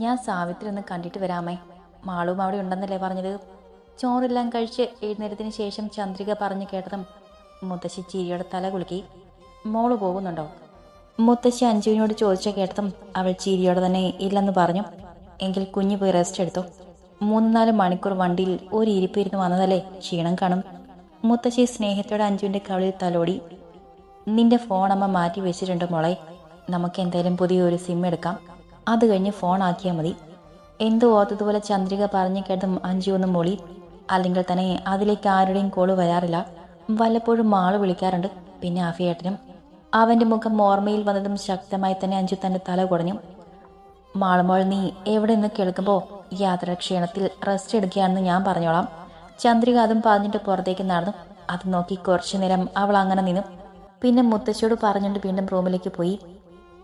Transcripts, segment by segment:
ഞാൻ സാവിത്രി ഒന്ന് കണ്ടിട്ട് വരാമേ. മാളും അവിടെ ഉണ്ടെന്നല്ലേ പറഞ്ഞത്? ചോറെല്ലാം കഴിച്ച് എഴുന്നേരത്തിന് ശേഷം ചന്ദ്രിക പറഞ്ഞു കേട്ടതും മുത്തശ്ശി ചിരിയോടെ തല കുലുക്കി. മോൾ പോകുന്നുണ്ടോ? മുത്തശ്ശി അഞ്ജുവിനോട് ചോദിച്ച കേട്ടതും അവൾ ചിരിയോടെ തന്നെ ഇല്ലെന്ന് പറഞ്ഞു. എങ്കിൽ കുഞ്ഞു പോയി റെസ്റ്റ് എടുത്തു. മൂന്ന് നാല് മണിക്കൂർ വണ്ടിയിൽ ഒരു ഇരിപ്പ് ഇരുന്ന് വന്നതല്ലേ ക്ഷീണം കാണും. മുത്തശ്ശി സ്നേഹത്തോടെ അഞ്ജുവിന്റെ കവളിൽ തലോടി. നിന്റെ ഫോൺ അമ്മ മാറ്റി വെച്ചിട്ടുണ്ട് മോളെ. നമുക്ക് എന്തായാലും പുതിയൊരു സിം എടുക്കാം. അത് കഴിഞ്ഞ് ഫോൺ ആക്കിയാൽ മതി. എന്ത് ഓർത്തതുപോലെ ചന്ദ്രിക പറഞ്ഞു കേട്ട അഞ്ചു ഒന്ന് മൊളി. അല്ലെങ്കിൽ തന്നെ അതിലേക്ക് ആരുടെയും കോൾ വരാറില്ല. വല്ലപ്പോഴും മാൾ വിളിക്കാറുണ്ട്. പിന്നെ ആഫിയേട്ടനും അവന്റെ മുഖം ഓർമ്മയിൽ വന്നതും ശക്തമായി തന്നെ അഞ്ചു തന്റെ തല കുടഞ്ഞു. മാളുമോൾ നീ എവിടെ നിന്ന് കേൾക്കുമ്പോൾ യാത്രാക്ഷീണത്തിൽ റെസ്റ്റ് എടുക്കുകയാണെന്ന് ഞാൻ പറഞ്ഞോളാം ചന്ദ്രിക അതും പറഞ്ഞിട്ട് പുറത്തേക്ക് നടന്നു. അത് നോക്കി കുറച്ചു നേരം അവൾ അങ്ങനെ നിന്നു. പിന്നെ മുത്തശ്ശിയോട് പറഞ്ഞുകൊണ്ട് വീണ്ടും റൂമിലേക്ക് പോയി.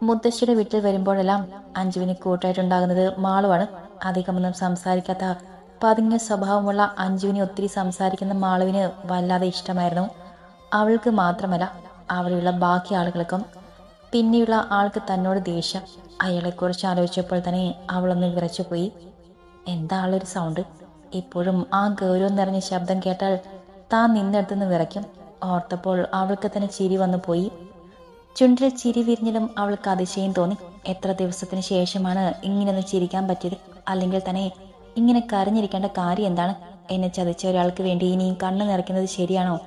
മുത്തശ്ശിയുടെ വീട്ടിൽ വരുമ്പോഴെല്ലാം അഞ്ജുവിന് കൂട്ടായിട്ടുണ്ടാകുന്നത് മാളുവാണ്. അധികമൊന്നും സംസാരിക്കാത്ത പതിഞ്ഞ സ്വഭാവമുള്ള അഞ്ജുവിനെ ഒത്തിരി സംസാരിക്കുന്ന മാളുവിന് വല്ലാതെ ഇഷ്ടമായിരുന്നു. അവൾക്ക് മാത്രമല്ല അവിടെയുള്ള ബാക്കി ആളുകൾക്കും പിന്നെയുള്ള ആൾക്ക് തന്നോട് ദേഷ്യം. അയാളെക്കുറിച്ച് ആലോചിച്ചപ്പോൾ തന്നെ അവളൊന്ന് വിറച്ചുപോയി. എന്താ ഒരു സൗണ്ട്? ഇപ്പോഴും ആ ഗൗരവം നിറഞ്ഞ ശബ്ദം കേട്ടാൽ താൻ നിന്നെടുത്തുനിന്ന് വിറയ്ക്കും. ഓർത്തപ്പോൾ അവൾക്ക് തന്നെ ചിരി വന്നു പോയി ചുണ്ടിൽ ചിരി വിരിഞ്ഞതും അവൾക്ക് അതിശയം തോന്നി. എത്ര ദിവസത്തിന് ശേഷമാണ് ഇങ്ങനെ ഒന്ന് ചിരിക്കാൻ പറ്റിയത്? അല്ലെങ്കിൽ തന്നെ ഇങ്ങനെ കരഞ്ഞിരിക്കേണ്ട കാര്യം എന്താണ്? എന്നെ ചതിച്ച ഒരാൾക്ക് വേണ്ടി ഇനിയും കണ്ണു നിറയ്ക്കുന്നത് ശരിയാണോ?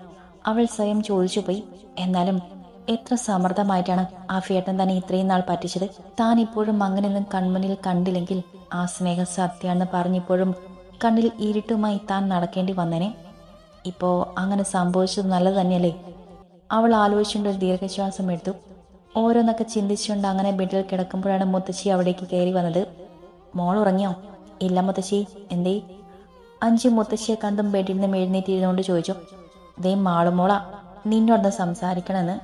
അവൾ സ്വയം ചോദിച്ചു പോയി എന്നാലും എത്ര സമർത്ഥമായിട്ടാണ് ആ ഫേട്ടൻ തന്നെ ഇത്രയും നാൾ പറ്റിച്ചത്? താൻ ഇപ്പോഴും അങ്ങനെയൊന്നും കൺമുന്നിൽ കണ്ടില്ലെങ്കിൽ ആ സ്നേഹ സത്യാണെന്ന് പറഞ്ഞിപ്പോഴും കണ്ണിൽ ഇരുട്ടുമായി താൻ നടക്കേണ്ടി വന്നേനെ. ഇപ്പോ അങ്ങനെ സംഭവിച്ചത് നല്ലത് തന്നെയല്ലേ? അവൾ ആലോചിച്ചുകൊണ്ട് ഒരു ദീർഘശ്വാസം എടുത്തു. ഓരോന്നൊക്കെ ചിന്തിച്ചുകൊണ്ട് അങ്ങനെ ബെഡിൽ കിടക്കുമ്പോഴാണ് മുത്തശ്ശി അവിടേക്ക് കയറി വന്നത്. മോൾ ഉറങ്ങിയോ? ഇല്ല മുത്തശ്ശി. എന്തേ? അഞ്ച് മുത്തശ്ശിയെ കണ്ടും ബെഡിൽ നിന്ന് എഴുന്നേറ്റിരുന്നുകൊണ്ട് ചോദിച്ചു. ദേ മാളുമോളാ നിന്നോടൊന്ന് സംസാരിക്കണമെന്ന്?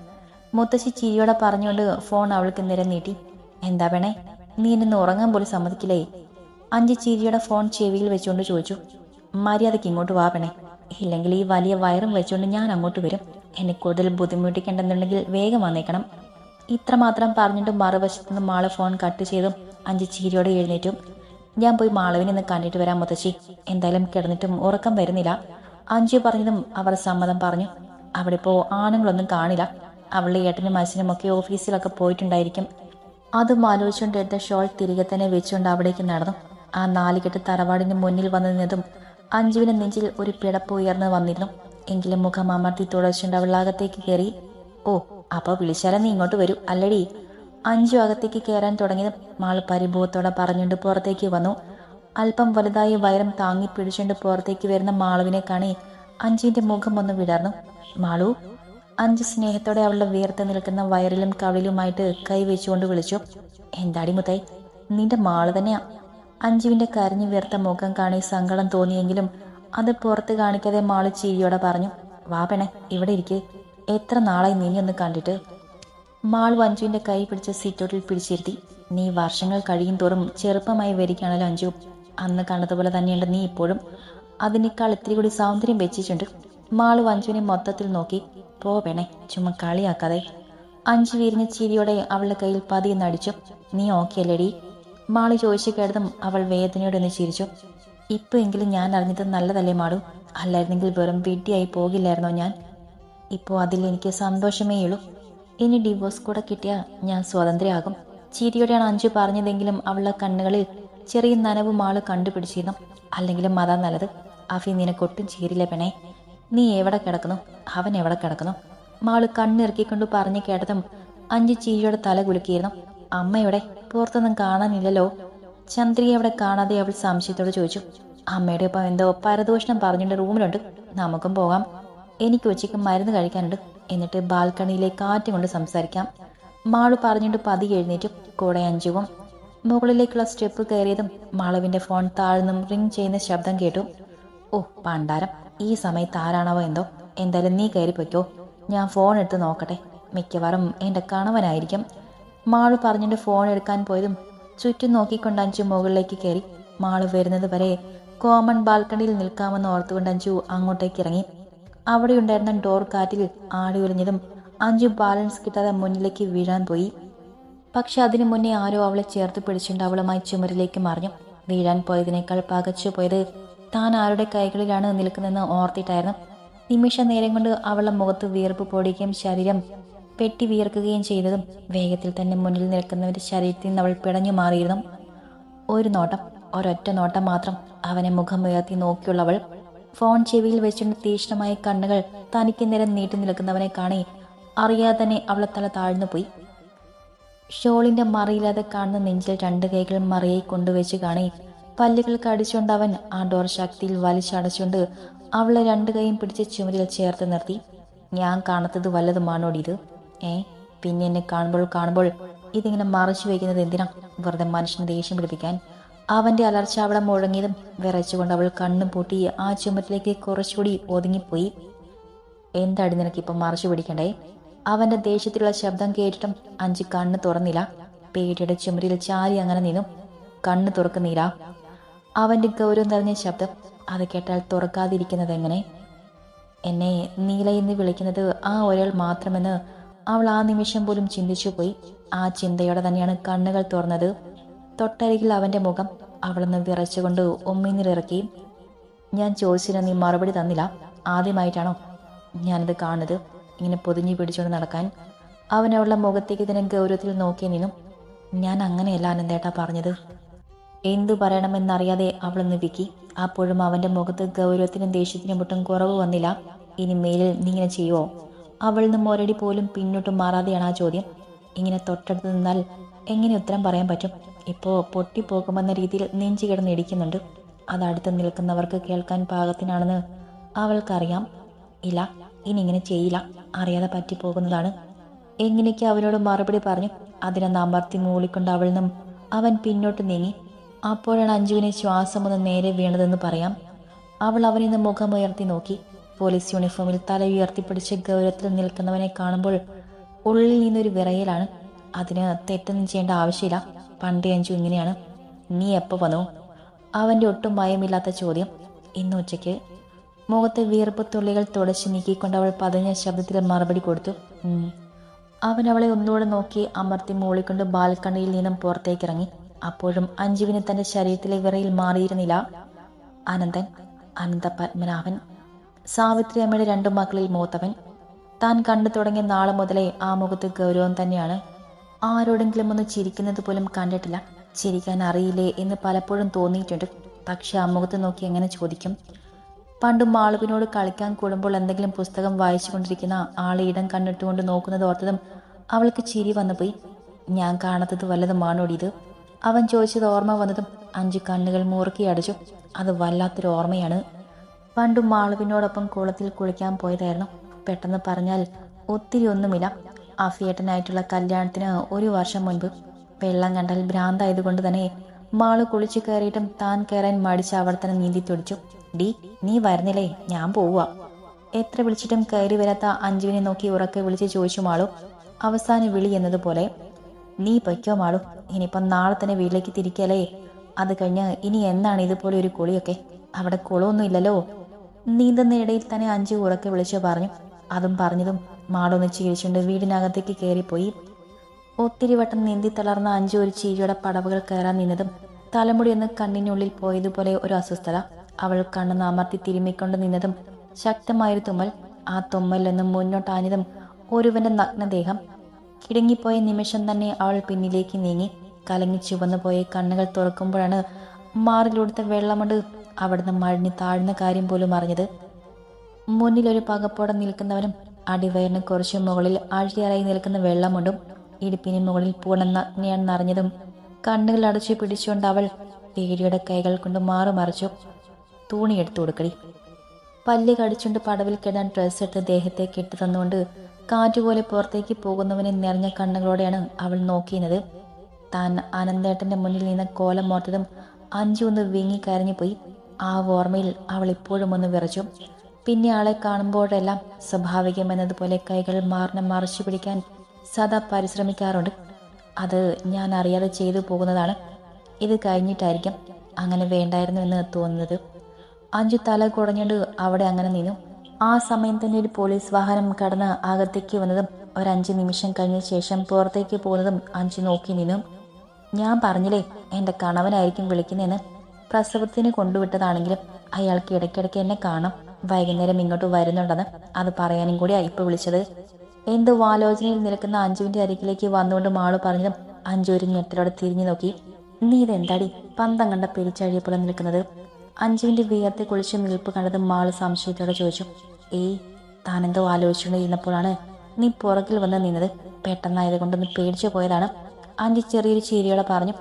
മുത്തശ്ശി ചിരിയോടെ പറഞ്ഞുകൊണ്ട് ഫോൺ അവൾക്ക് നിരം നീട്ടി. എന്താ വേണേ നീ എന്നെ ഉറങ്ങാൻ പോലും സമ്മതിക്കില്ലേ? അഞ്ച് ചിരിയുടെ ഫോൺ ചെവിയിൽ വെച്ചുകൊണ്ട് ചോദിച്ചു. മര്യാദയ്ക്ക് ഇങ്ങോട്ട് വാ പെണേ ഇല്ലെങ്കിൽ ഈ വലിയ വയറും വെച്ചുകൊണ്ട് ഞാൻ അങ്ങോട്ട് വരും. എന്നെ കൂടുതൽ ബുദ്ധിമുട്ടിക്കേണ്ടെന്നുണ്ടെങ്കിൽ വേഗം വന്നേക്കണം. ഇത്രമാത്രം പറഞ്ഞിട്ടും മറുവശത്തു നിന്ന് മാൾ ഫോൺ കട്ട് ചെയ്തും അഞ്ച് ചീരിയോടെ എഴുന്നേറ്റും. ഞാൻ പോയി മാളവിനെ ഒന്ന് കണ്ടിട്ട് വരാം മുത്തശ്ശി. എന്തായാലും കിടന്നിട്ടും ഉറക്കം വരുന്നില്ല. അഞ്ചു പറഞ്ഞതും അവർ സമ്മതം പറഞ്ഞു. അവിടെ ഇപ്പോ ആണുങ്ങളൊന്നും കാണില്ല. അവളുടെ ഏട്ടനും അച്ഛനും ഒക്കെ ഓഫീസിലൊക്കെ പോയിട്ടുണ്ടായിരിക്കും. അതും ആലോചിച്ചുകൊണ്ട് എടുത്ത ഷോൾ തിരികെ തന്നെ വെച്ചുകൊണ്ട് അവിടേക്ക് നടന്നു. ആ നാലുകെട്ട് തറവാടിന് മുന്നിൽ വന്നു നിന്നതും അഞ്ജുവിന് നെഞ്ചിൽ ഒരു പിടപ്പ് ഉയർന്നു വന്നിരുന്നു. എങ്കിലും മുഖം അമർത്തി തുടച്ചുകൊണ്ട് അവൾ അകത്തേക്ക് കയറി ഓ അപ്പൊ വിളിച്ചാലും നീ ഇങ്ങോട്ട് വരൂ അല്ലടി. അഞ്ചു അകത്തേക്ക് കയറാൻ തുടങ്ങിയത് മാൾ പരിഭവത്തോടെ പറഞ്ഞുകൊണ്ട് പുറത്തേക്ക് വന്നു. അല്പം വലുതായി വയറും താങ്ങി പിടിച്ചുകൊണ്ട് പുറത്തേക്ക് വരുന്ന മാളുവിനെ കാണി അഞ്ചിന്റെ മുഖം ഒന്ന് വിടർന്നു. മാളു അഞ്ച് സ്നേഹത്തോടെ അവളുടെ വീർത്ത് നിൽക്കുന്ന വയറിലും കവിളിലുമായിട്ട് കൈവച്ചുകൊണ്ട് വിളിച്ചു. എന്താടി മുത്തൈ നിന്റെ മാൾ തന്നെയാ? അഞ്ജുവിന്റെ കരഞ്ഞു വീർത്ത മുഖം കാണി സങ്കടം തോന്നിയെങ്കിലും അത് പുറത്ത് കാണിക്കാതെ മാൾ ചിരിയോടെ പറഞ്ഞു വാ പെണെ ഇവിടെ ഇരിക്ക്. എത്ര നാളായി നീ ഒന്ന് കണ്ടിട്ട്? മാൾ വഞ്ചുവിന്റെ കൈ പിടിച്ച് സീറ്റോട്ടിൽ പിടിച്ചിരുത്തി. നീ വർഷങ്ങൾ കഴിയും തോറും ചെറുപ്പമായി വരികയാണല്ലോ അഞ്ജു അന്ന് കണ്ടതുപോലെ തന്നെയുണ്ട് നീ ഇപ്പോഴും. അതിനേക്കാൾ ഇത്തിരി കൂടി സൗന്ദര്യം വെച്ചിട്ടുണ്ട്. മാൾ വഞ്ചുവിനെ മൊത്തത്തിൽ നോക്കി. പോ പെണെ ചുമ്മാ കളിയാക്കാതെ. അഞ്ചു വിരിഞ്ഞ ചിരിയോടെ അവളുടെ കയ്യിൽ പതിയെന്ന് അടിച്ചു നീ ഓക്കെ അല്ലേടി? മാളി ചോദിച്ചു കേട്ടതും അവൾ വേദനയോടെ ഒന്ന് ചിരിച്ചു. ഇപ്പൊ എങ്കിലും ഞാൻ അറിഞ്ഞത് നല്ലതല്ലേ മാളു? അല്ലായിരുന്നെങ്കിൽ വെറും വിഡ്ഢിയായി പോകില്ലായിരുന്നോ ഞാൻ? ഇപ്പോൾ അതിൽ എനിക്ക് സന്തോഷമേ ഉള്ളൂ. ഇനി ഡിവോഴ്സ് കൂടെ കിട്ടിയാൽ ഞാൻ സ്വതന്ത്രയാകും. ചിരിയോടെയാണ് അഞ്ചു പറഞ്ഞതെങ്കിലും അവളുടെ കണ്ണുകളിൽ ചെറിയ നനവ് മാൾ കണ്ടുപിടിച്ചിരുന്നു. അല്ലെങ്കിലും അതാ നല്ലത്. അഫി നിനക്കൊട്ടും ചീരില്ല പെണേ നീ എവിടെ കിടക്കുന്നു? അവൻ എവിടെ കിടക്കുന്നു? മാൾ കണ്ണിറക്കിക്കൊണ്ട് പറഞ്ഞു കേട്ടതും അഞ്ചു ചീരിയുടെ തല കുലുക്കിയിരുന്നു. അമ്മയുടെ പുറത്തൊന്നും കാണാനില്ലല്ലോ. ചന്ദ്രിക അവിടെ കാണാതെ അവൾ സംശയത്തോട് ചോദിച്ചു അമ്മയുടെ ഒപ്പം എന്തോ പരദോഷണം പറഞ്ഞിട്ട് റൂമിലുണ്ട്. നമുക്കും പോകാം. എനിക്ക് ഉച്ചയ്ക്ക് മരുന്ന് കഴിക്കാനുണ്ട്. എന്നിട്ട് ബാൽക്കണിയിലെ കാറ്റ് കൊണ്ട് സംസാരിക്കാം. മാളു പറഞ്ഞിട്ട് പതി എഴുന്നേറ്റും. കൂടെ അഞ്ചുവും മുകളിലേക്കുള്ള സ്റ്റെപ്പ് കയറിയതും മാളവിന്റെ ഫോൺ താഴ്ന്നും റിങ് ചെയ്യുന്ന ശബ്ദം കേട്ടു. ഓ പണ്ടാരം. ഈ സമയത്ത് ആരാണവോ എന്തോ? എന്തായാലും നീ കയറി പൊയ്ക്കോ. ഞാൻ ഫോൺ എടുത്ത് നോക്കട്ടെ. മിക്കവാറും എന്റെ കണവനായിരിക്കും. മാളു പറഞ്ഞിട്ട് ഫോൺ എടുക്കാൻ പോയതും ചുറ്റും നോക്കിക്കൊണ്ട് അഞ്ചു മുകളിലേക്ക് കയറി മാൾ വരുന്നത് വരെ കോമൺ ബാൽക്കണിയിൽ നിൽക്കാമെന്ന് ഓർത്തുകൊണ്ട് അഞ്ചു അങ്ങോട്ടേക്ക് ഇറങ്ങി. അവിടെ ഉണ്ടായിരുന്ന ഡോർ കാറ്റിൽ ആടി ഉലഞ്ഞതും അഞ്ചു ബാലൻസ് കിട്ടാതെ മുന്നിലേക്ക് വീഴാൻ പോയി. പക്ഷെ അതിനു മുന്നേ ആരോ അവളെ ചേർത്ത് പിടിച്ചുകൊണ്ട് അവളുമായി ചുമരിലേക്ക് മറിഞ്ഞു. വീഴാൻ പോയതിനേക്കാൾ പകച്ചു പോയത് താൻ ആരുടെ കൈകളിലാണ് നിൽക്കുന്നതെന്ന് ഓർത്തിട്ടായിരുന്നു. നിമിഷ നേരം കൊണ്ട് അവളുടെ മുഖത്ത് വിയർപ്പ് പൊടിക്കുകയും ശരീരം പെട്ടി വിയർക്കുകയും ചെയ്തതും വേഗത്തിൽ തന്നെ മുന്നിൽ നിൽക്കുന്നവന്റെ ശരീരത്തിൽ നിന്ന് അവൾ പിടഞ്ഞു മാറിയിരുന്നു. ഒരു നോട്ടം ഒരൊറ്റ നോട്ടം മാത്രം അവനെ മുഖം ഉയർത്തി നോക്കിയുള്ളവൾ ഫോൺ ചെവിയിൽ വെച്ചുകൊണ്ട് തീക്ഷ്ണമായ കണ്ണുകൾ തനിക്ക് നേരം നീട്ടി നിൽക്കുന്നവനെ കാണി അറിയാതെ തന്നെ അവളെ തല താഴ്ന്നു പോയി ഷോളിന്റെ മറിയില്ലാതെ കാണുന്ന നെഞ്ചിൽ രണ്ട് കൈകൾ മറിയെ കൊണ്ടുവച്ച് കാണി പല്ലുകൾ കടിച്ചുകൊണ്ട് അവൻ ആ ഡോർ ശക്തിയിൽ വലിച്ചടച്ചുകൊണ്ട് അവളെ രണ്ട് കൈയും പിടിച്ച് ചുമരിൽ ചേർത്ത് നിർത്തി. ഞാൻ കാണത്തത് വല്ലതുമാണോടി ഇത്? ഏ പിന്നെ എന്നെ കാണുമ്പോൾ കാണുമ്പോൾ ഇതിങ്ങനെ മറച്ചു വയ്ക്കുന്നത് എന്തിനാ? വെറുതെ മനുഷ്യന് ദേഷ്യം പിടിപ്പിക്കാൻ. അവന്റെ അലർച്ച അവിടെ മുഴങ്ങിയതും വിറച്ചുകൊണ്ട് അവൾ കണ്ണും പൂട്ടി ആ ചുമരിലേക്ക് കുറച്ചുകൂടി ഒതുങ്ങിപ്പോയി. എന്താടി നിനക്ക് ഇപ്പം മറച്ചു പിടിക്കണ്ടേ? അവന്റെ ദേഷ്യത്തിലുള്ള ശബ്ദം കേട്ടിട്ടും അഞ്ച് കണ്ണ് തുറന്നില്ല. പേടിയുടെ ചുമരിൽ ചാരി അങ്ങനെ നിന്നു. കണ്ണ് തുറക്കുന്നില്ല. അവന്റെ ഗൗരവം നിറഞ്ഞ ശബ്ദം അത് കേട്ടാൽ തുറക്കാതിരിക്കുന്നത് എങ്ങനെ? എന്നെ നീല എന്ന് വിളിക്കുന്നത് ആ ഒരാൾ മാത്രമെന്ന് അവൾ ആ നിമിഷം പോലും ചിന്തിച്ചു പോയി ആ ചിന്തയോടെ തന്നെയാണ് കണ്ണുകൾ തുറന്നത്. തൊട്ടരികിൽ അവന്റെ മുഖം അവളൊന്ന് വിറച്ചുകൊണ്ട് ഒമ്മിനിറക്കി ഞാൻ ചോദിച്ചില്ല നീ മറുപടി തന്നില്ല. ആദ്യമായിട്ടാണോ ഞാനത് കാണുന്നത്? ഇങ്ങനെ പൊതിഞ്ഞു പിടിച്ചുകൊണ്ട് നടക്കാൻ. അവൻ അവളുടെ മുഖത്തേക്ക് ഇതിനെ ഗൗരവത്തിൽ നോക്കി നിന്നു. ഞാൻ അങ്ങനെയല്ല അനന്തേട്ട പറഞ്ഞത്. എന്തു പറയണമെന്നറിയാതെ അവളൊന്ന് വിക്കി. അപ്പോഴും അവന്റെ മുഖത്ത് ഗൗരവത്തിനും ദേഷ്യത്തിനും ഒട്ടും കുറവ് വന്നില്ല. ഇനി മേലിൽ നീ ഇങ്ങനെ ചെയ്യുവോ? അവളിൽ നിന്നും ഒരടി പോലും പിന്നോട്ട് മാറാതെയാണ് ആ ചോദ്യം. ഇങ്ങനെ തൊട്ടടുത്ത് നിന്നാൽ എങ്ങനെ ഉത്തരം പറയാൻ പറ്റും? ഇപ്പോൾ പൊട്ടിപ്പോകുമെന്ന രീതിയിൽ നെഞ്ചു കിടന്ന് ഇടിക്കുന്നുണ്ട്. അത് അടുത്ത് നിൽക്കുന്നവർക്ക് കേൾക്കാൻ പാകത്തിനാണെന്ന് അവൾക്കറിയാം. ഇല്ല ഇനി ഇങ്ങനെ ചെയ്യില്ല. അറിയാതെ പറ്റിപ്പോകുന്നതാണ്. എങ്ങനെയൊക്കെ അവനോട് മറുപടി പറഞ്ഞു? അതിനെ അമർത്തി മൂളിക്കൊണ്ട് അവൾ നിന്നും അവൻ പിന്നോട്ട് നീങ്ങി. അപ്പോഴാണ് അഞ്ജുവിനെ ശ്വാസം ഒന്ന് നേരെ വീണതെന്ന് പറയാം. അവൾ അവനിന്ന് മുഖം മുഖമുയർത്തി നോക്കി. പോലീസ് യൂണിഫോമിൽ തല ഉയർത്തിപ്പിടിച്ച് ഗൗരവത്തിൽ നിൽക്കുന്നവനെ കാണുമ്പോൾ ഉള്ളിൽ നിന്നൊരു വിറയലാണ്. അതിന് തെറ്റൊന്നും ചെയ്യേണ്ട ആവശ്യമില്ല. പണ്ടേ അഞ്ചു ഇങ്ങനെയാണ്. നീ എപ്പോൾ വന്നു? അവന്റെ ഒട്ടും ഭയമില്ലാത്ത ചോദ്യം. ഇന്ന് ഉച്ചയ്ക്ക് മുഖത്തെ വീർപ്പ് തുള്ളികൾ തുടച്ച് നീക്കിക്കൊണ്ട് അവൾ പതഞ്ഞ ശബ്ദത്തിൽ മറുപടി കൊടുത്തു. അവൻ അവളെ ഒന്നുകൂടെ നോക്കി അമർത്തി മൂളിക്കൊണ്ട് ബാൽക്കണിയിൽ നിന്നും പുറത്തേക്ക് ഇറങ്ങി അപ്പോഴും അഞ്ജുവിന് തന്റെ ശരീരത്തിലെ വിറയിൽ മാറിയിരുന്നില്ല. അനന്തൻ അനന്ത പത്മനാഭൻ സാവിത്രി അമ്മയുടെ രണ്ടു മക്കളിൽ മൂത്തവൻ. താൻ കണ്ടു തുടങ്ങിയ നാളെ മുതലേ ആ മുഖത്ത് ഗൗരവം തന്നെയാണ്. ആരോടെങ്കിലും ഒന്ന് ചിരിക്കുന്നത് പോലും കണ്ടിട്ടില്ല. ചിരിക്കാൻ അറിയില്ലേ എന്ന് പലപ്പോഴും തോന്നിയിട്ടുണ്ട്. പക്ഷെ ആ മുഖത്ത് നോക്കി എങ്ങനെ ചോദിക്കും? പണ്ട് മാളുവിനോട് കളിക്കാൻ കൂടുമ്പോൾ എന്തെങ്കിലും പുസ്തകം വായിച്ചുകൊണ്ടിരിക്കുന്ന ആളെ ഇടം കണ്ടിട്ടുകൊണ്ട് നോക്കുന്നത് ഓർത്തതും അവൾക്ക് ചിരി വന്നുപോയി. ഞാൻ കാണാത്തത് വല്ലതുമാണോടി ഇത്? അവൻ ചോദിച്ചത് ഓർമ്മ വന്നതും അഞ്ച് കണ്ണുകൾ മുറുക്കി അടച്ചു. അത് വല്ലാത്തൊരു ഓർമ്മയാണ്. പണ്ട് മാളുവിനോടൊപ്പം കുളത്തിൽ കുളിക്കാൻ പോയതായിരുന്നു. പെട്ടെന്ന് പറഞ്ഞാൽ ഒത്തിരി ഒന്നുമില്ല. അഫിയേട്ടനായിട്ടുള്ള കല്യാണത്തിന് ഒരു വർഷം മുൻപ് വെള്ളം കണ്ടാൽ ഭ്രാന്തായതുകൊണ്ട് തന്നെ മാൾ കുളിച്ചു കയറിയിട്ടും താൻ കയറാൻ മടിച്ച് അവിടെ നീന്തി തുടിച്ചു. ഡി നീ വരുന്നില്ലേ? ഞാൻ പോവുക എത്ര വിളിച്ചിട്ടും കയറി വരാത്ത അഞ്ജുവിനെ നോക്കി ഉറക്കെ വിളിച്ച് ചോദിച്ചു മാളു. അവസാന വിളി എന്നതുപോലെ നീ പൊയ്ക്കോ മാളു. ഇനിയിപ്പം നാളെ തന്നെ വീട്ടിലേക്ക് തിരിക്കലേ അത് കഴിഞ്ഞ് ഇനി എന്നാണ് ഇതുപോലെ ഒരു കുളിയൊക്കെ? അവിടെ കുളമൊന്നും ഇല്ലല്ലോ. നീന്തുന്നയിടയിൽ തന്നെ അഞ്ചു ഉറക്കെ വിളിച്ചു പറഞ്ഞു. അതും പറഞ്ഞതും മാടൊന്ന് ചിരിച്ചുകൊണ്ട് വീടിനകത്തേക്ക് കയറിപ്പോയി. ഒത്തിരി വട്ടം നീന്തി തളർന്ന അഞ്ചു ഒരു ചീരിയുടെ പടവുകൾ കയറാൻ നിന്നതും തലമുടി ഒന്ന് കണ്ണിനുള്ളിൽ പോയതുപോലെ ഒരു അസ്വസ്ഥത. അവൾ കണ്ണ് അമർത്തി തിരുമ്മിക്കൊണ്ട് നിന്നതും ശക്തമായൊരു തുമ്മൽ. ആ തുമ്മലൊന്ന് മുന്നോട്ടാഞ്ഞതും ഒരുവന്റെ നഗ്നദേഹം. കിടുങ്ങിപ്പോയ നിമിഷം തന്നെ അവൾ പിന്നിലേക്ക് നീങ്ങി. കലങ്ങി ചുവന്നു കണ്ണുകൾ തുറക്കുമ്പോഴാണ് മാറിലൂടുത്ത വെള്ളമുണ്ട് അവിടുന്ന് മഴിഞ്ഞ് താഴ്ന്ന കാര്യം പോലും അറിഞ്ഞത്. മുന്നിലൊരു പകപ്പോടെ നിൽക്കുന്നവനും അടിവയറിന് കുറച്ച് മുകളിൽ ആഴ്ചയായി നിൽക്കുന്ന വെള്ളമുണ്ടും ഇടുപ്പിന് മുകളിൽ പൂർണ നഗ്നയാണെന്നറിഞ്ഞതും കണ്ണുകൾ അടച്ചു പിടിച്ചുകൊണ്ട് അവൾ പേടിയുടെ കൈകൾ കൊണ്ട് മാറുമറിച്ചു തൂണി എടുത്തു കൊടുക്കടി. പല്ല് കടിച്ചുകൊണ്ട് പടവിൽ കിടാൻ ഡ്രസ്സ് എടുത്ത് ദേഹത്തെ കെട്ടി തന്നുകൊണ്ട് കാറ്റുപോലെ പുറത്തേക്ക് പോകുന്നവനെ നിറഞ്ഞ കണ്ണുകളോടെയാണ് അവൾ നോക്കിയത് താൻ അനന്തേട്ടന്റെ മുന്നിൽ നിന്ന് കോലം മോർത്തതും അഞ്ചു ഒന്ന് വീങ്ങി കരഞ്ഞുപോയി. ആ ഓർമ്മയിൽ അവൾ ഇപ്പോഴും ഒന്ന് വിറച്ചു. പിന്നെ ആളെ കാണുമ്പോഴെല്ലാം സ്വാഭാവികമെന്നതുപോലെ കൈകൾ മാറിനെ മറിച്ചു പിടിക്കാൻ സദാ പരിശ്രമിക്കാറുണ്ട്. അത് ഞാൻ അറിയാതെ ചെയ്തു പോകുന്നതാണ്. ഇത് കഴിഞ്ഞിട്ടായിരിക്കും അങ്ങനെ വേണ്ടായിരുന്നു എന്ന് തോന്നുന്നത്. അഞ്ചു തല കുറഞ്ഞിട്ട് അവിടെ അങ്ങനെ നിന്നു. ആ സമയം തന്നെ ഒരു പോലീസ് വാഹനം കടന്ന് അകത്തേക്ക് വന്നതും ഒരഞ്ച് നിമിഷം കഴിഞ്ഞ ശേഷം പുറത്തേക്ക് പോകുന്നതും അഞ്ചു നോക്കി നിന്നു. ഞാൻ പറഞ്ഞില്ലേ എന്റെ കണവനായിരിക്കും വിളിക്കുന്നതെന്ന്? പ്രസവത്തിന് കൊണ്ടുവിട്ടതാണെങ്കിലും അയാൾക്ക് ഇടയ്ക്കിടയ്ക്ക് എന്നെ കാണാം. വൈകുന്നേരം ഇങ്ങോട്ട് വരുന്നുണ്ടെന്ന് അത് പറയാനും കൂടി ഇപ്പൊ വിളിച്ചത്. എന്തോ ആലോചനയിൽ നിൽക്കുന്ന അഞ്ജുവിന്റെ അരികിലേക്ക് വന്നുകൊണ്ട് മാളു പറഞ്ഞതും അഞ്ജു ഒരു ഞെട്ടലോടെ തിരിഞ്ഞു നോക്കി. നീ ഇതെന്താടി? പന്തം കണ്ട പെരിച്ചഴിയെ പോലെ നിൽക്കുന്നത്. അഞ്ജുവിന്റെ വിയർത്തി കുളിച്ച് നിൽപ്പ് കണ്ടത് മാൾ സംശയത്തോടെ ചോദിച്ചു. ഏയ് താനെന്തോ ആലോചിച്ചുകൊണ്ടിരുന്നപ്പോഴാണ് നീ പുറകിൽ വന്ന് നിന്നത്. പെട്ടെന്നായത് കൊണ്ടൊന്ന് പേടിച്ചു പോയതാണ്. അഞ്ചു ചെറിയൊരു ചിരിയോടെ പറഞ്ഞു.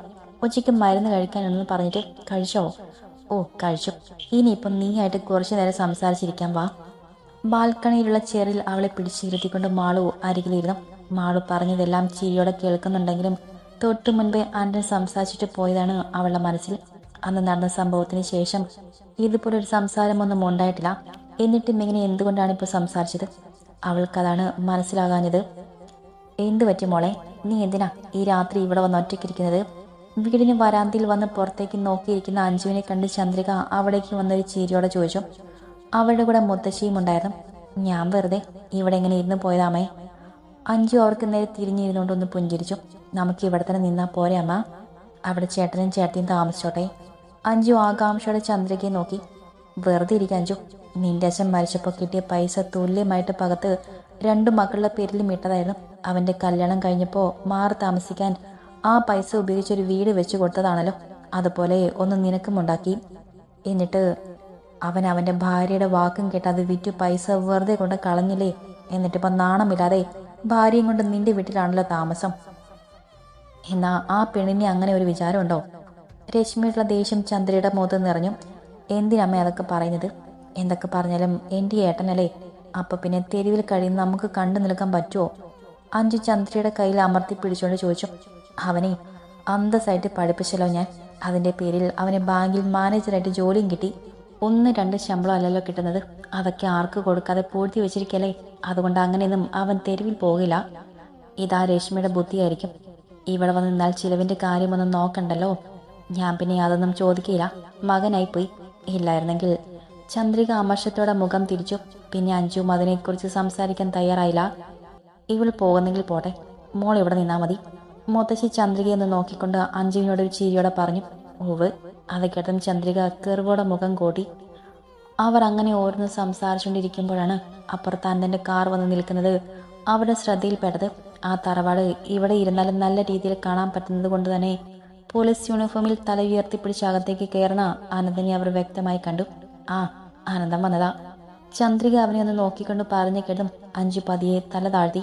ഉച്ചയ്ക്ക് മരുന്ന് കഴിക്കാനുണ്ടെന്ന് പറഞ്ഞിട്ട് കഴിച്ചോ? ഓ കഴിച്ചു. ഇനിയിപ്പം നീയായിട്ട് കുറച്ചു നേരം സംസാരിച്ചിരിക്കാൻ വാ. ബാൽക്കണിയിലുള്ള ചെയറിൽ അവളെ പിടിച്ചിരുത്തിക്കൊണ്ട് മാളു അരികിലിരുന്നു. മാളു പറഞ്ഞതെല്ലാം ചിരിയോടെ കേൾക്കുന്നുണ്ടെങ്കിലും തൊട്ടു മുൻപേ ആൻഡൻ സംസാരിച്ചിട്ട് പോയതാണ് അവളുടെ മനസ്സിൽ. അന്ന് നടന്ന സംഭവത്തിന് ശേഷം ഇതുപോലൊരു സംസാരമൊന്നും ഉണ്ടായിട്ടില്ല. എന്നിട്ടും ഇങ്ങനെ എന്തുകൊണ്ടാണ് ഇപ്പോൾ സംസാരിച്ചത്? അവൾക്കതാണ് മനസ്സിലാകാഞ്ഞത്. എന്തു പറ്റി മോളെ? നീ എന്തിനാ ഈ രാത്രി ഇവിടെ വന്ന് ഒറ്റയ്ക്കിരിക്കുന്നത്? വീടിന് വരാന്തിയിൽ വന്ന് പുറത്തേക്ക് നോക്കിയിരിക്കുന്ന അഞ്ജുവിനെ കണ്ട് ചന്ദ്രിക അവിടേക്ക് വന്നൊരു ചിരിയോടെ ചോദിച്ചു അവളുടെ കൂടെ മുത്തശ്ശിയും ഉണ്ടായിരുന്നു. ഞാൻ വെറുതെ ഇവിടെ ഇങ്ങനെ ഇരുന്ന് പോയതാമേ. അഞ്ജു അവർക്ക് നേരെ തിരിഞ്ഞിരുന്നുകൊണ്ട് ഒന്ന് പുഞ്ചിരിച്ചു. നമുക്ക് ഇവിടെ തന്നെ നിന്നാ പോരെ അമ്മ. അവിടെ ചേട്ടനും ചേട്ടനും താമസിച്ചോട്ടെ. അഞ്ജു ആകാംക്ഷയോടെ ചന്ദ്രികയെ നോക്കി. വെറുതെ ഇരിക്കുക അഞ്ജു. നിന്റെ അച്ഛൻ മരിച്ചപ്പോൾ കിട്ടിയ പൈസ തുല്യമായിട്ട് പകത്ത് രണ്ടു മക്കളുടെ പേരിലും ഇട്ടതായിരുന്നു. അവന്റെ കല്യാണം കഴിഞ്ഞപ്പോൾ മാറി താമസിക്കാൻ ആ പൈസ ഉപയോഗിച്ചൊരു വീട് വെച്ച് കൊടുത്തതാണല്ലോ. അതുപോലെ ഒന്ന് നിനക്കും ഉണ്ടാക്കി. എന്നിട്ട് അവൻ അവന്റെ ഭാര്യയുടെ വാക്കും കേട്ട് അത് വിറ്റു പൈസ വെറുതെ കൊണ്ട് കളഞ്ഞില്ലേ? എന്നിട്ടിപ്പോൾ നാണമില്ലാതെ ഭാര്യയും കൊണ്ട് നിന്റെ വീട്ടിലാണല്ലോ താമസം. എന്നാ ആ പെണ്ണിന് അങ്ങനെ ഒരു വിചാരമുണ്ടോ? രശ്മിയുള്ള ദേഷ്യം ചന്ദ്രയുടെ മുഖത്ത് നിറഞ്ഞു. എന്തിനമ്മ അതൊക്കെ പറയുന്നത്? എന്തൊക്കെ പറഞ്ഞാലും എന്റെ ഏട്ടനല്ലേ. അപ്പൊ പിന്നെ തെരുവിൽ കഴിയുന്ന നമുക്ക് കണ്ടു നിൽക്കാൻ പറ്റുമോ? അഞ്ചു ചന്ദ്രയുടെ കയ്യിൽ അമർത്തി പിടിച്ചുകൊണ്ട് ചോദിച്ചു അവനെ അന്തസ്സായിട്ട് പഠിപ്പിച്ചല്ലോ ഞാൻ. അതിന്റെ പേരിൽ അവനെ ബാങ്കിൽ മാനേജറായിട്ട് ജോലിയും കിട്ടി. ഒന്ന് രണ്ട് ശമ്പളം അല്ലല്ലോ കിട്ടുന്നത്. അതൊക്കെ ആർക്ക് കൊടുക്കാതെ പൂഴ്ത്തി വെച്ചിരിക്കല്ലേ? അതുകൊണ്ട് അങ്ങനെയൊന്നും അവൻ തെരുവിൽ പോകില്ല. ഇതാ രേഷ്മയുടെ ബുദ്ധിയായിരിക്കും. ഇവിടെ വന്ന് നിന്നാൽ ചിലവിന്റെ കാര്യമൊന്നും നോക്കണ്ടല്ലോ. ഞാൻ പിന്നെ അതൊന്നും ചോദിക്കില്ല. മകനായിപ്പോയി. ഇല്ലായിരുന്നെങ്കിൽ ചന്ദ്രിക അമർഷത്തോടെ മുഖം തിരിച്ചു. പിന്നെ അഞ്ചും അതിനെക്കുറിച്ച് സംസാരിക്കാൻ തയ്യാറായില്ല. ഇവൾ പോകുന്നെങ്കിൽ പോട്ടെ. മോൾ ഇവിടെ നിന്നാ മതി. മുത്തശ്ശി ചന്ദ്രികയെന്ന് നോക്കിക്കൊണ്ട് അഞ്ജുവിനോട് ഒരു ചിരിയോടെ പറഞ്ഞു ഓവ് അത് കേട്ടും ചന്ദ്രിക കെറുവോടെ മുഖം കൂട്ടി. അവർ അങ്ങനെ ഓരോന്ന് സംസാരിച്ചുകൊണ്ടിരിക്കുമ്പോഴാണ് അപ്പുറത്ത് അന്തന്റെ കാർ വന്ന് നിൽക്കുന്നത് അവരുടെ ശ്രദ്ധയിൽപ്പെട്ടത്. ആ തറവാട് ഇവിടെ ഇരുന്നാലും നല്ല രീതിയിൽ കാണാൻ പറ്റുന്നത് കൊണ്ട് തന്നെ പോലീസ് യൂണിഫോമിൽ തല ഉയർത്തിപ്പിടിച്ച് അകത്തേക്ക് കയറുന്ന അനന്തനെ അവർ വ്യക്തമായി കണ്ടു. ആ ആനന്ദം വന്നതാ. ചന്ദ്രിക അവനെ ഒന്ന് നോക്കിക്കൊണ്ട് പറഞ്ഞു കേട്ടും അഞ്ചു പതിയെ തല താഴ്ത്തി.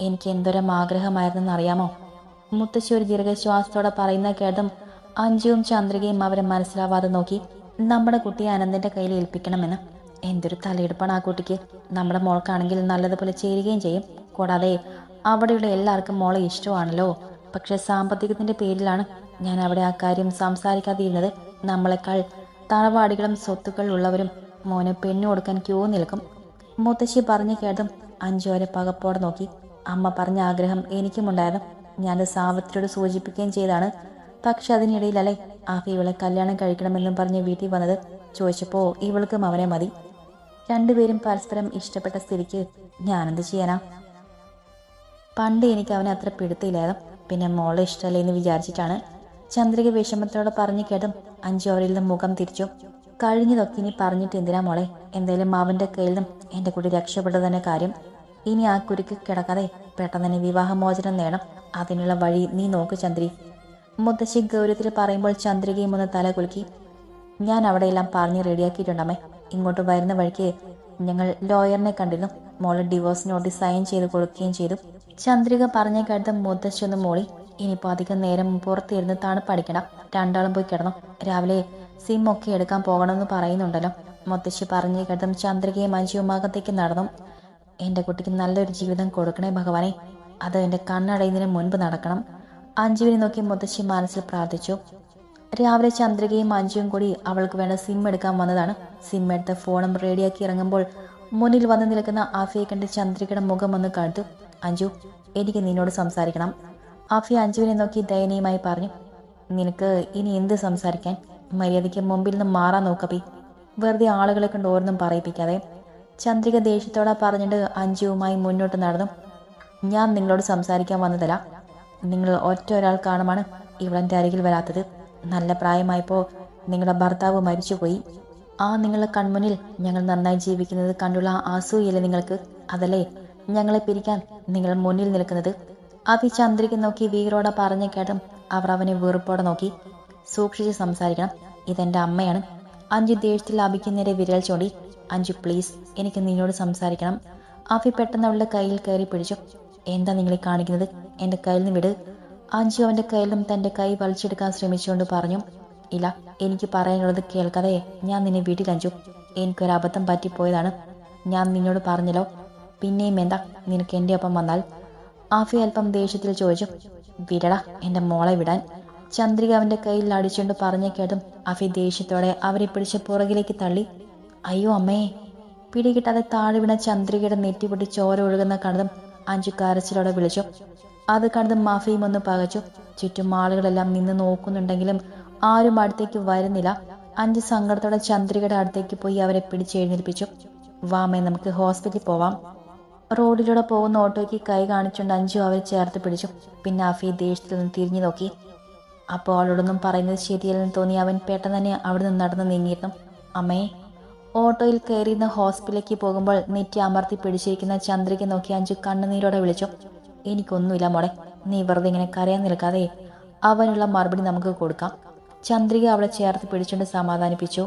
എനിക്ക് എന്തോരം ആഗ്രഹമായിരുന്നെന്ന് അറിയാമോ? മുത്തശ്ശി ഒരു ദീർഘശ്വാസത്തോടെ പറയുന്ന കേട്ടും അഞ്ജുവും ചന്ദ്രികയും അവരെ മനസ്സിലാവാതെ നോക്കി നമ്മുടെ കുട്ടിയെ അനന്തിന്റെ കയ്യിൽ ഏൽപ്പിക്കണമെന്ന്. എന്തൊരു തലയെടുപ്പാണ് ആ കുട്ടിക്ക്. നമ്മുടെ മോൾക്കാണെങ്കിൽ നല്ലതുപോലെ ചേരുകയും ചെയ്യും. കൂടാതെ അവിടെയുള്ള എല്ലാവർക്കും മോളെ ഇഷ്ടമാണല്ലോ. പക്ഷെ സാമ്പത്തികത്തിന്റെ പേരിലാണ് ഞാൻ അവിടെ ആ കാര്യം സംസാരിക്കാതിരുന്നത്. നമ്മളെക്കാൾ തറവാടികളും സ്വത്തുക്കൾ ഉള്ളവരും മോനെ പെണ്ണു കൊടുക്കാൻ ക്യൂ നിൽക്കും. മുത്തശ്ശി പറഞ്ഞു കേട്ടും അഞ്ചു വരെ പകപ്പോടെ നോക്കി അമ്മ പറഞ്ഞ ആഗ്രഹം എനിക്കുമുണ്ടായിരുന്നു. ഞാനത് സാവിത്രിയോട് സൂചിപ്പിക്കുകയും ചെയ്താണ് പക്ഷെ അതിനിടയിലല്ലേ ആഫി ഇവളെ കല്യാണം കഴിക്കണമെന്നും പറഞ്ഞ് വീട്ടിൽ വന്നത്. ചോദിച്ചപ്പോൾ ഇവൾക്കും അവനെ മതി. രണ്ടുപേരും പരസ്പരം ഇഷ്ടപ്പെട്ട സ്ഥിതിക്ക് ഞാനെന്ത് ചെയ്യാനാ? പണ്ട് എനിക്ക് അവനെ അത്ര പിടുത്തില്ലായിരുന്നു പിന്നെ മോളെ ഇഷ്ടമല്ലേ എന്ന് വിചാരിച്ചിട്ടാണ്. ചന്ദ്രിക വിഷമത്തോടെ പറഞ്ഞു കേട്ടും അഞ്ചു അവരിൽ നിന്ന് മുഖം തിരിച്ചു. കഴിഞ്ഞതൊക്കെ ഇനി പറഞ്ഞിട്ട് എന്തിനാ മോളെ? എന്തായാലും അവന്റെ കയ്യിൽ നിന്നും എന്റെ കുട്ടി രക്ഷപ്പെട്ടത് തന്നെ കാര്യം. ഇനി ആ കുരുക്ക് കിടക്കാതെ പെട്ടെന്ന് തന്നെ വിവാഹമോചനം നേടണം. അതിനുള്ള വഴി നീ നോക്ക് ചന്ദ്രി. മുത്തശ്ശി ഗൗരവത്തിൽ പറയുമ്പോൾ ചന്ദ്രികയും ഒന്ന് തല കുലുക്കി. ഞാൻ അവിടെയെല്ലാം പറഞ്ഞ് റെഡിയാക്കിയിട്ടുണ്ടമ്മേ. ഇങ്ങോട്ട് വരുന്ന വഴിക്ക് ഞങ്ങൾ ലോയറിനെ കണ്ടിരുന്നു. മോൾ ഡിവോഴ്സ് നോട്ടീസ് സൈൻ ചെയ്ത് കൊടുക്കുകയും ചെയ്തു. ചന്ദ്രിക പറഞ്ഞ കേട്ട മുത്തശ്ശി ഒന്ന് മോളി ഇനിയിപ്പോൾ അധികം നേരം പുറത്തിരുന്ന് തണുപ്പടിക്കണം രണ്ടാളും പോയി കിടന്നു. രാവിലെ സിം ഒക്കെ എടുക്കാൻ പോകണമെന്ന് പറയുന്നുണ്ടല്ലോ. മുത്തശ്ശി പറഞ്ഞ കേട്ടും ചന്ദ്രികയും അകത്തേക്ക് നടന്നു. എന്റെ കുട്ടിക്ക് നല്ലൊരു ജീവിതം കൊടുക്കണേ ഭഗവാനെ. അത് എന്റെ കണ്ണടയുന്നതിന് മുൻപ് നടക്കണം. അഞ്ജുവിനെ നോക്കി മുത്തശ്ശി മനസ്സിൽ പ്രാർത്ഥിച്ചു. രാവിലെ ചന്ദ്രികയും അഞ്ജുവും കൂടി അവൾക്ക് വേണ്ട സിം എടുക്കാൻ വന്നതാണ്. സിം എടുത്ത് ഫോണും റെഡിയാക്കി ഇറങ്ങുമ്പോൾ മുന്നിൽ വന്ന് നിൽക്കുന്ന ആഫിയെ കണ്ട് ചന്ദ്രികയുടെ മുഖം ഒന്ന് കണ്ടു അഞ്ജു എനിക്ക് നിന്നോട് സംസാരിക്കണം. ആഫി അഞ്ജുവിനെ നോക്കി ദയനീയമായി പറഞ്ഞു. നിനക്ക് ഇനി എന്ത് സംസാരിക്കാൻ? മര്യാദയ്ക്ക് മുമ്പിൽ നിന്ന് മാറാൻ നോക്കപ്പി വെറുതെ ആളുകളെ കൊണ്ട് ഓരോന്നും പറയിപ്പിക്കാതെ. ചന്ദ്രിക ദേഷ്യത്തോടെ പറഞ്ഞിട്ട് അഞ്ജുവുമായി മുന്നോട്ട് നടന്നു. ഞാൻ നിങ്ങളോട് സംസാരിക്കാൻ വന്നതല്ല. നിങ്ങൾ ഒറ്റ ഒരാൾ കാണുമാണ് ഇവളെന്റെ അരികിൽ വരാത്തത്. നല്ല പ്രായമായപ്പോൾ നിങ്ങളുടെ ഭർത്താവ് മരിച്ചുപോയി. ആ നിങ്ങളുടെ കൺമുന്നിൽ ഞങ്ങൾ നന്നായി ജീവിക്കുന്നത് കണ്ടുള്ള ആസൂയല്ലേ നിങ്ങൾക്ക്? അതല്ലേ? ഞങ്ങളെ പിരിക്കാൻ നിങ്ങൾ മുന്നിൽ നിൽക്കുന്നത്. അഭി ചന്ദ്രിക നോക്കി വീരോടെ പറഞ്ഞ കേട്ടും അവർ അവനെ വെറുപ്പോടെ നോക്കി. സൂക്ഷിച്ച് സംസാരിക്കണം. ഇതെന്റെ അമ്മയാണ്. അഞ്ചു ദേഷ്യത്തിൽ അഭിക്ക് നേരെ വിരൽ ചൂണ്ടി. അഞ്ചു പ്ലീസ് എനിക്ക് നിന്നോട് സംസാരിക്കണം. ആഫി പെട്ടെന്ന് അവളുടെ കയ്യിൽ കയറി പിടിച്ചു. എന്താ നിങ്ങളെ കാണിക്കുന്നത്? എന്റെ കയ്യിൽ നിന്ന് വിട്. അഞ്ചു അവന്റെ കയ്യിലും തന്റെ കൈ വലിച്ചെടുക്കാൻ ശ്രമിച്ചുകൊണ്ട് പറഞ്ഞു ഇല്ല എനിക്ക് പറയാനുള്ളത് കേൾക്കാതെ ഞാൻ നിന്നെ വീട്ടിൽ അഞ്ചു എനിക്കൊരു അബദ്ധം പറ്റിപ്പോയതാണ്. ഞാൻ നിന്നോട് പറഞ്ഞല്ലോ. പിന്നെയും എന്താ? നിനക്ക് എന്റെ ഒപ്പം വന്നാൽ? ആഫി അല്പം ദേഷ്യത്തിൽ ചോദിച്ചു വിടടാ എന്റെ മോളെ വിടാൻ. ചന്ദ്രിക അവന്റെ കയ്യിൽ അടിച്ചുകൊണ്ട് പറഞ്ഞു കേട്ടും അഫി ദേഷ്യത്തോടെ അവരെ പിടിച്ച് പുറകിലേക്ക് തള്ളി. അയ്യോ അമ്മേ. പിടികിട്ടാതെ താഴെ വീണ ചന്ദ്രികയുടെ നെറ്റിപൊട്ടി ചോര ഒഴുകുന്ന കണ്ടതും അഞ്ചു കരച്ചിലോടെ വിളിച്ചു. അത് കണ്ടതും മാഫിയും ഒന്ന് പകച്ചു. ചുറ്റും ആളുകളെല്ലാം നിന്ന് നോക്കുന്നുണ്ടെങ്കിലും ആരും അടുത്തേക്ക് വരുന്നില്ല. അഞ്ച് സങ്കടത്തോടെ ചന്ദ്രികയുടെ അടുത്തേക്ക് പോയി അവരെ പിടിച്ചെഴുന്നേൽപ്പിച്ചു വാമേ നമുക്ക് ഹോസ്പിറ്റലിൽ പോവാം. റോഡിലൂടെ പോകുന്ന ഓട്ടോയ്ക്ക് കൈ കാണിച്ചുകൊണ്ട് അഞ്ചു അവരെ ചേർത്ത് പിടിച്ചു. പിന്നെ അഫി ദേഷ്യത്തിൽ നിന്ന് തിരിഞ്ഞു നോക്കി. അപ്പോൾ അവളോടൊന്നും പറയുന്നത് ശരിയല്ലെന്ന് തോന്നി അവൻ പെട്ടെന്ന് തന്നെ അവിടെ നിന്ന് നടന്ന് നീങ്ങിയിരുന്നു. അമ്മേ. ഓട്ടോയിൽ കയറിയിരുന്ന് ഹോസ്പിറ്റലിലേക്ക് പോകുമ്പോൾ നെറ്റി അമർത്തി പിടിച്ചിരിക്കുന്ന ചന്ദ്രിക നോക്കി അഞ്ചു കണ്ണുനീരോടെ വിളിച്ചു. എനിക്കൊന്നുമില്ല മോളെ നീ വെറുതെ ഇങ്ങനെ കരയാൻ നിൽക്കാതെ അവനുള്ള മറുപടി നമുക്ക് കൊടുക്കാം. ചന്ദ്രിക അവളെ ചേർത്ത് പിടിച്ചുകൊണ്ട് സമാധാനിപ്പിച്ചു.